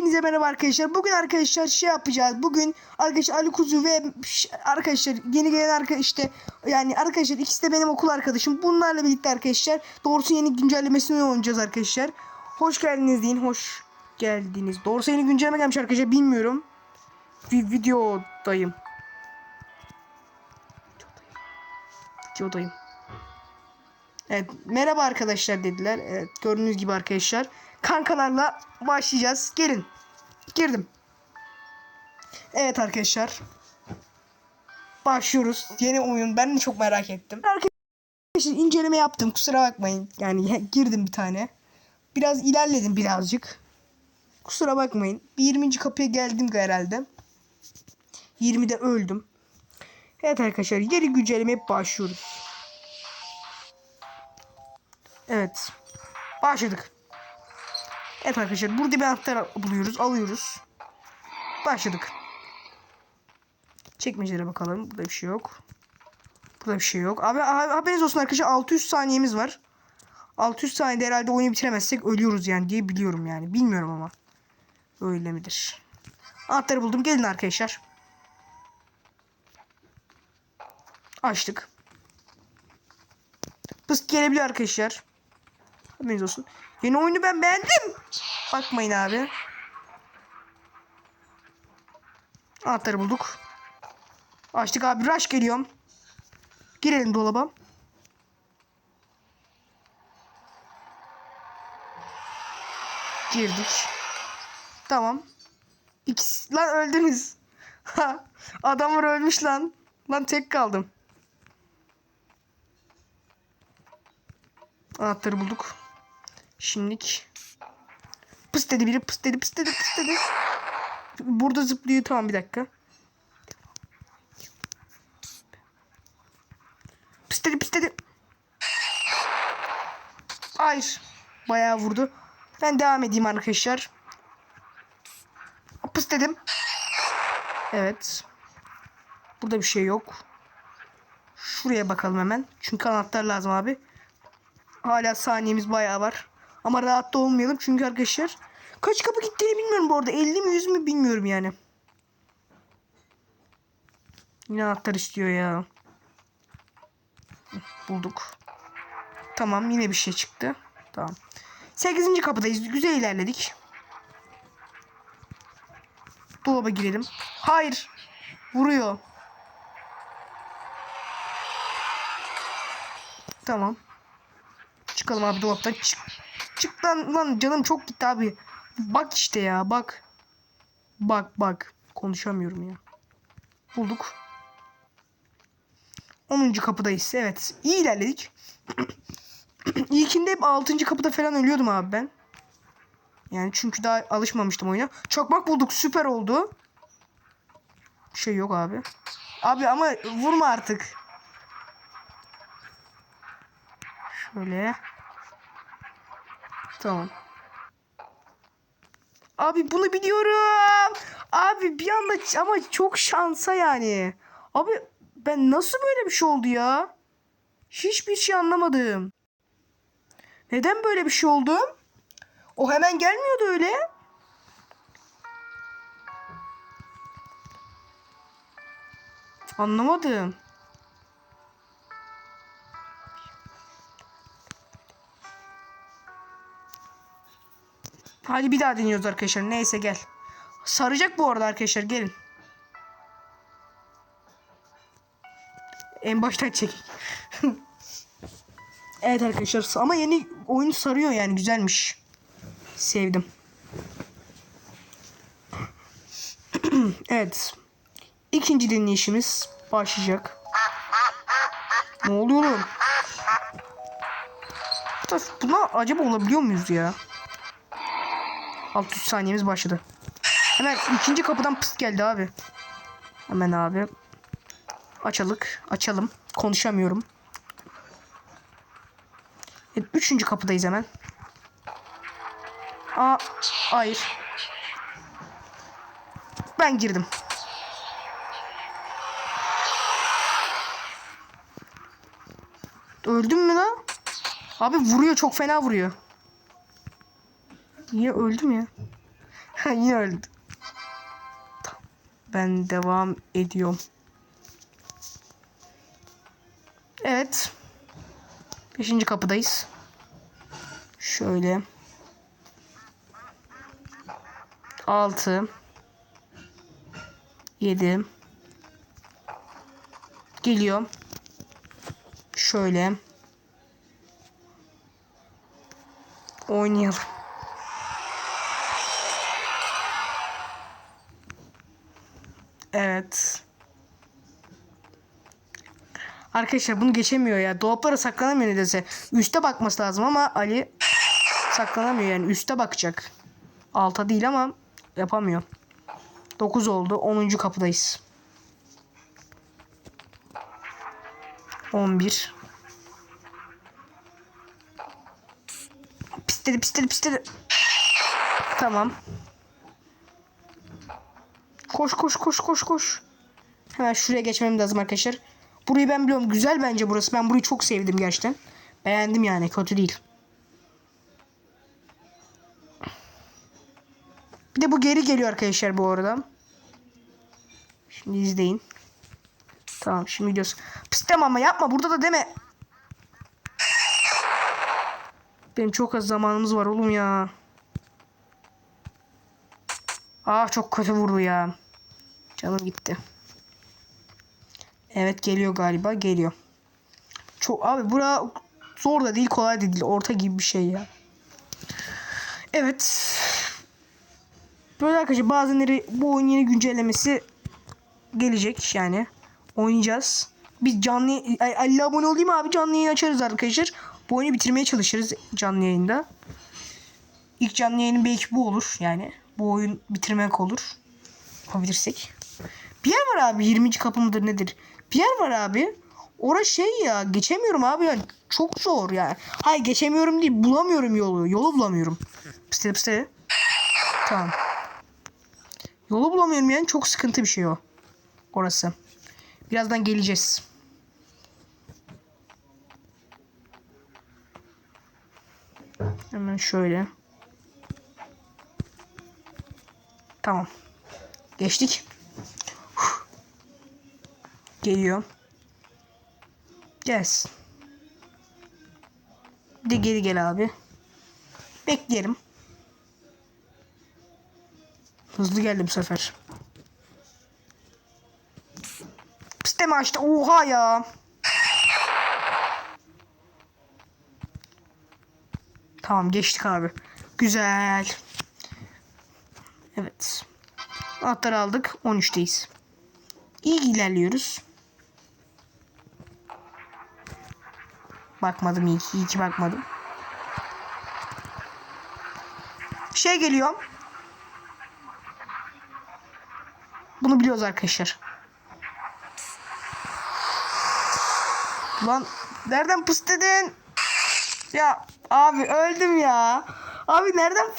Hepinize merhaba arkadaşlar. Bugün arkadaşlar şey yapacağız. Bugün arkadaşlar Ali Kuzu ve arkadaşlar yeni gelen arkadaş işte yani arkadaşlar ikisi de benim okul arkadaşım. Bunlarla birlikte arkadaşlar doğrusu yeni güncellemesini oynayacağız arkadaşlar. Hoş geldiniz deyin. Hoş geldiniz. Doğrusu yeni güncelleme gelmiş arkadaşlar bilmiyorum. Bir videodayım. Videodayım. Evet merhaba arkadaşlar dediler. Evet gördüğünüz gibi arkadaşlar. Kankalarla başlayacağız. Gelin. Girdim. Evet arkadaşlar. Başlıyoruz. Yeni oyun. Ben de çok merak ettim. Arkadaşlar inceleme yaptım. Kusura bakmayın. Yani girdim bir tane. Biraz ilerledim birazcık. Kusura bakmayın. Bir 20. kapıya geldim herhalde. 20'de öldüm. Evet arkadaşlar yeni güncellemeye başlıyoruz. Evet. Başladık. Evet arkadaşlar burada bir anahtar buluyoruz. Alıyoruz. Başladık. Çekmecelere bakalım. Burada bir şey yok. Burada bir şey yok. Abi ha- haberiniz olsun arkadaşlar 600 saniyemiz var. 600 saniyede herhalde oyunu bitiremezsek ölüyoruz yani diye biliyorum yani. Bilmiyorum ama. Öyle midir? Anahtarı buldum. Gelin arkadaşlar. Açtık. Pıst gelebiliyor arkadaşlar. Haberiniz olsun. Yeni oyunu ben beğendim. Bakmayın abi. Anahtarı bulduk. Açtık abi. Rush geliyorum. Girelim dolaba. Girdik. Tamam. İkisi... Lan öldünüz. Adamlar ölmüş lan. Lan tek kaldım. Anahtarı bulduk. Şimdilik. Pıs dedi biri pıs dedi pıs dedi pıs dedi. Burada zıplıyor tamam bir dakika. Pıs dedi pıs dedi. Hayır. Bayağı vurdu. Ben devam edeyim arkadaşlar. Pıs dedim. Evet. Burada bir şey yok. Şuraya bakalım hemen. Çünkü anahtar lazım abi. Hala saniyemiz bayağı var. Ama rahat da olmayalım çünkü arkadaşlar kaç kapı gittiğini bilmiyorum bu arada. 50 mi 100 mü bilmiyorum yani. Yine anahtar istiyor ya. Bulduk. Tamam yine bir şey çıktı. Tamam. 8. kapıdayız. Güzel ilerledik. Dolaba girelim. Hayır. Vuruyor. Tamam. Çıkalım abi dolaptan. Çık. Çık lan lan canım çok gitti abi. Bak işte ya bak. Bak bak. Konuşamıyorum ya. Bulduk. 10. kapıdayız. Evet. İyi ilerledik. İlkinde hep 6. kapıda falan ölüyordum abi ben. Yani çünkü daha alışmamıştım oyuna. Çakmak bulduk. Süper oldu. Bir şey yok abi. Abi ama vurma artık. Şöyle. Tamam. Abi bunu biliyorum. Abi bir anda ama çok şansa yani. Abi ben nasıl böyle bir şey oldu ya? Hiçbir şey anlamadım. Neden böyle bir şey oldu? O hemen gelmiyordu öyle. Anlamadım. Hadi bir daha deniyoruz arkadaşlar. Neyse gel. Saracak bu arada arkadaşlar gelin. En baştan çek. evet arkadaşlar ama yeni oyun sarıyor yani güzelmiş. Sevdim. evet. İkinci deneyişimiz başlayacak. Ne oluyor oğlum? Buna acaba olabiliyor muyuz ya? 600 saniyemiz başladı. Hemen ikinci kapıdan pıst geldi abi. Hemen abi. Açalık. Açalım. Konuşamıyorum. Evet, üçüncü kapıdayız hemen. Aa, hayır. Ben girdim. Öldüm mü lan? Abi vuruyor çok fena vuruyor. Niye öldüm ya? Yine öldü. Tamam. Ben devam ediyorum. Evet. Beşinci kapıdayız. Şöyle. Altı. Yedi. Geliyor. Şöyle. Oynayalım. Evet. Arkadaşlar bunu geçemiyor ya. Dolaplara saklanamıyor nedense. Üste bakması lazım ama Ali saklanamıyor yani. Üste bakacak. Alta değil ama yapamıyor. 9 oldu. 10. kapıdayız. 11. Pisledi pisledi pisledi. Tamam. Koş koş koş koş koş. Hemen şuraya geçmem lazım arkadaşlar. Burayı ben biliyorum. Güzel bence burası. Ben burayı çok sevdim gerçekten. Beğendim yani. Kötü değil. Bir de bu geri geliyor arkadaşlar bu arada. Şimdi izleyin. Tamam şimdi gidiyoruz. Pistem ama yapma burada da deme. Benim çok az zamanımız var oğlum ya. Ah çok kötü vurdu ya. Canım gitti. Evet geliyor galiba geliyor. Çok abi bura zor da değil kolay da değil orta gibi bir şey ya. Evet. Böyle arkadaşlar bazenleri bu oyun yeni güncellemesi gelecek yani. Oynayacağız. Biz canlı 50 abone olayım abi canlı yayın açarız arkadaşlar. Bu oyunu bitirmeye çalışırız canlı yayında. İlk canlı yayının belki bu olur yani. Bu oyun bitirmek olur. Yapabilirsek. Bir yer var abi 20. kapı mıdır nedir? Bir yer var abi. Ora şey ya geçemiyorum abi ya. Çok zor ya. Hayır geçemiyorum değil bulamıyorum yolu. Yolu bulamıyorum. Pıstı pıstı. Tamam. Yolu bulamıyorum yani çok sıkıntı bir şey o. Orası. Birazdan geleceğiz. Hemen şöyle. Tamam. Geçtik. Geliyor. Gelsin. De geri gel abi. Bekleyelim. Hızlı geldi bu sefer. Sistemi açtı. Oha ya. Tamam geçtik abi. Güzel. Evet. Anahtarı aldık. 13'teyiz. İyi ilerliyoruz. Bakmadım iyi ki. İyi bakmadım. Şey geliyor. Bunu biliyoruz arkadaşlar. Lan nereden pıstedin? Ya abi öldüm ya. Abi nereden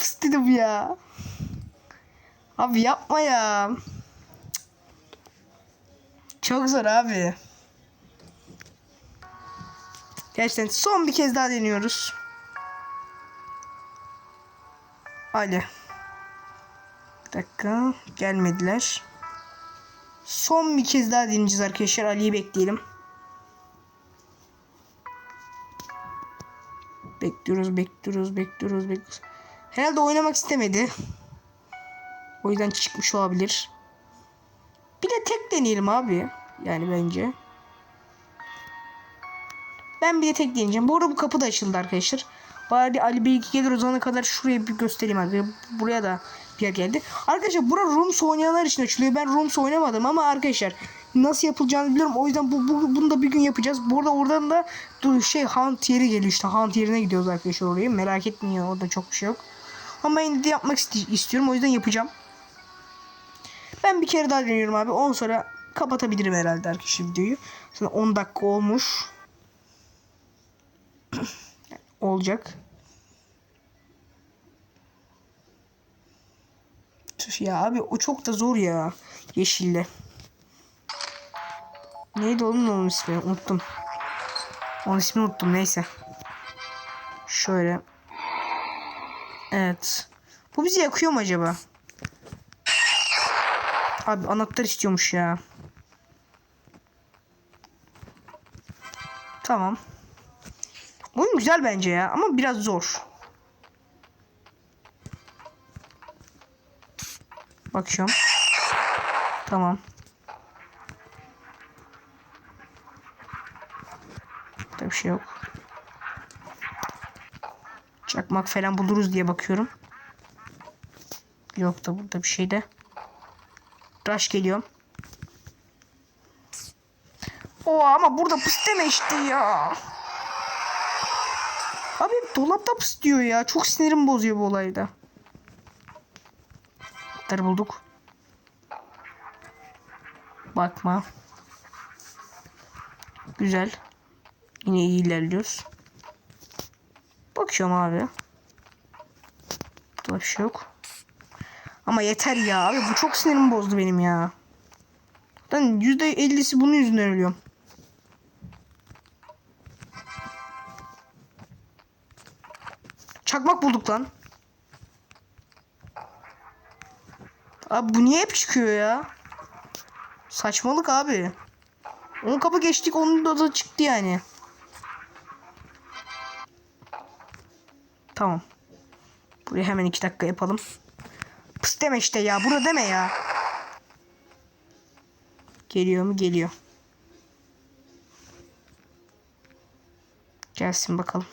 bu ya? Abi yapma ya. Çok zor abi. Gerçekten son bir kez daha deniyoruz. Hadi. Bir dakika. Gelmediler. Son bir kez daha deneyeceğiz arkadaşlar. Ali'yi bekleyelim. Bekliyoruz, bekliyoruz, bekliyoruz, bekliyoruz. Herhalde oynamak istemedi. O yüzden çıkmış olabilir. Bir de tek deneyelim abi. Yani bence. Ben bir de tek deneyeceğim. Bu arada bu kapı da açıldı arkadaşlar. Bari Ali Bey gelir o zamana kadar şuraya bir göstereyim arkadaşlar. Buraya da bir yer geldi. Arkadaşlar bura Rooms oynayanlar için açılıyor. Ben Rooms oynamadım ama arkadaşlar nasıl yapılacağını biliyorum. O yüzden bu, bu bunu da bir gün yapacağız. Bu arada oradan da dur, şey Hunt yeri geliyor işte. Hunt yerine gidiyoruz arkadaşlar oraya. Merak etmeyin orada çok bir şey yok. Ama ben de yapmak isti- istiyorum. O yüzden yapacağım. Ben bir kere daha deniyorum abi. 10 sonra kapatabilirim herhalde arkadaşlar videoyu. Şimdi 10 dakika olmuş. Olacak. Ya abi o çok da zor ya. Yeşille. Neydi onun onun ismi? Unuttum. Onun ismini unuttum neyse. Şöyle. Evet. Bu bizi yakıyor mu acaba? Abi anahtar istiyormuş ya. Tamam. Oyun güzel bence ya ama biraz zor. Bakıyorum. Tamam. Burada bir şey yok. Çakmak falan buluruz diye bakıyorum. Yok da burada bir şey de. Rush geliyorum. O ama burada pıs deme işte ya. Dolapta pıs diyor ya. Çok sinirim bozuyor bu olayda. Anahtarı bulduk. Bakma. Güzel. Yine iyi ilerliyoruz. Bakıyorum abi. Burada bir şey yok. Ama yeter ya abi bu çok sinirimi bozdu benim ya. Ben %50'si bunun yüzünden ölüyorum. Bulduk lan. Abi bu niye hep çıkıyor ya? Saçmalık abi. 10 kapı geçtik onun da, da çıktı yani. Tamam. Buraya hemen 2 dakika yapalım. Pıs deme işte ya. Burada deme ya. Geliyor mu? Geliyor. Gelsin bakalım.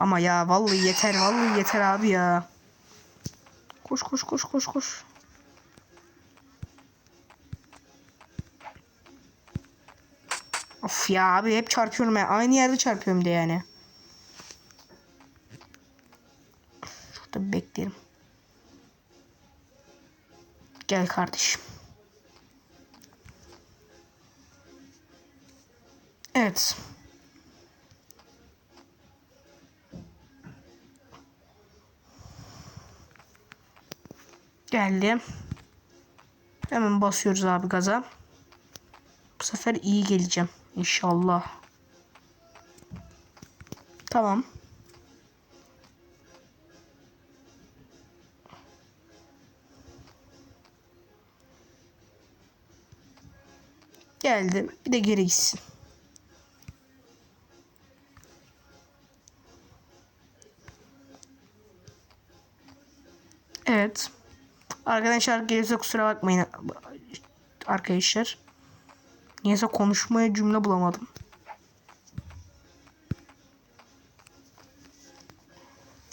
Ama ya vallahi yeter vallahi yeter abi ya. Koş koş koş koş koş. Of ya abi hep çarpıyorum ya. Aynı yerde çarpıyorum de yani. Şurada bir bekleyelim. Gel kardeşim. Evet. Geldi. Hemen basıyoruz abi gaza. Bu sefer iyi geleceğim. İnşallah. Tamam. Geldi. Bir de geri gitsin. Evet. Arkadaşlar gelirse kusura bakmayın. Arkadaşlar. Niyeyse konuşmaya cümle bulamadım.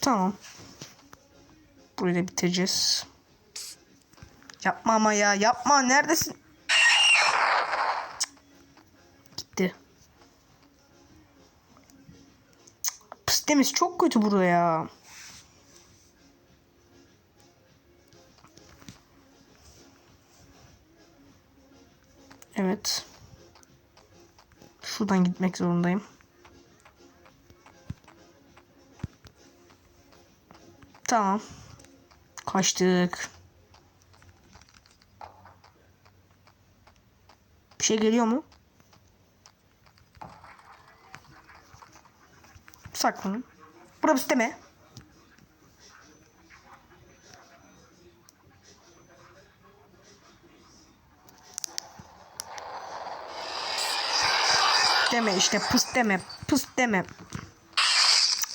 Tamam. Burayı da bitireceğiz. Yapma ama ya yapma neredesin? Gitti. Pistemiz çok kötü burada ya. Şuradan gitmek zorundayım. Tamam. Kaçtık. Bir şey geliyor mu? Saklanın. Burası isteme. Deme işte pıs deme pıs deme.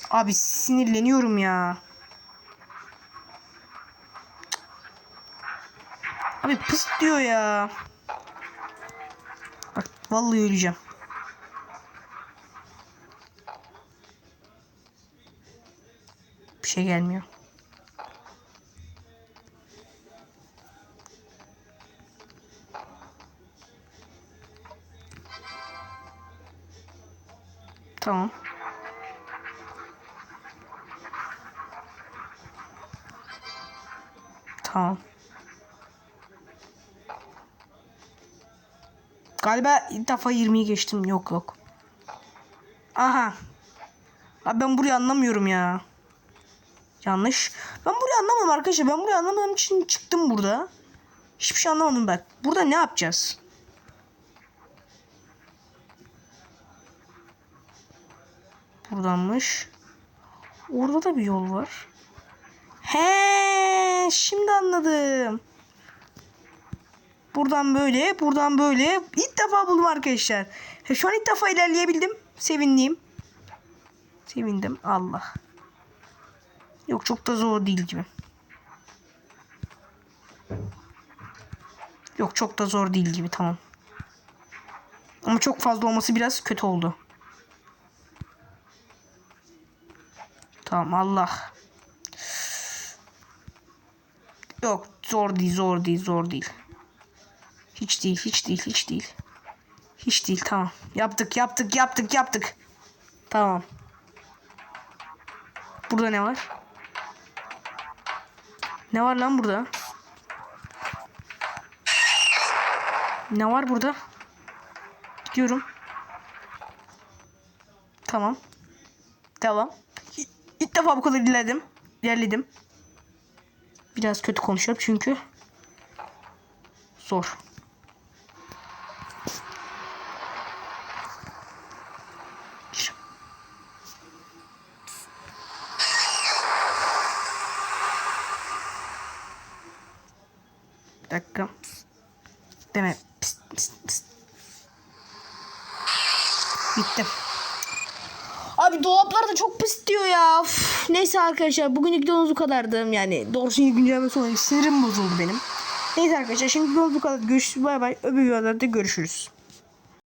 Abi sinirleniyorum ya. Abi pıs diyor ya. Bak vallahi öleceğim. Bir şey gelmiyor. Galiba ilk defa 20'yi geçtim. Yok yok. Aha. Abi ben burayı anlamıyorum ya. Yanlış. Ben burayı anlamadım arkadaşlar. Ben burayı anlamadığım için çıktım burada. Hiçbir şey anlamadım bak. Burada ne yapacağız? Buradanmış. Orada da bir yol var. He, şimdi anladım. Buradan böyle, buradan böyle. İlk defa buldum arkadaşlar. He, şu an ilk defa ilerleyebildim. Sevindim. Sevindim. Allah. Yok çok da zor değil gibi. Yok çok da zor değil gibi tamam. Ama çok fazla olması biraz kötü oldu. Tamam Allah. Yok zor değil zor değil zor değil. Hiç değil hiç değil hiç değil. Hiç değil tamam. Yaptık yaptık yaptık yaptık. Tamam. Burada ne var? Ne var lan burada? Ne var burada? Gidiyorum. Tamam. Devam. İlk defa bu kadar ilerledim. İlerledim. Biraz kötü konuşuyorum çünkü zor. Dakika. Deme. Pist, pist. Bitti. Abi dolaplar da çok pis diyor ya. Üf, Neyse arkadaşlar bugünlük videomuz bu kadardı. Yani doğrusu yeni güncelleme sonra sinirim bozuldu benim. Neyse arkadaşlar şimdi videomuz bu kadar. Görüşürüz bay bay. Öbür videolarda görüşürüz.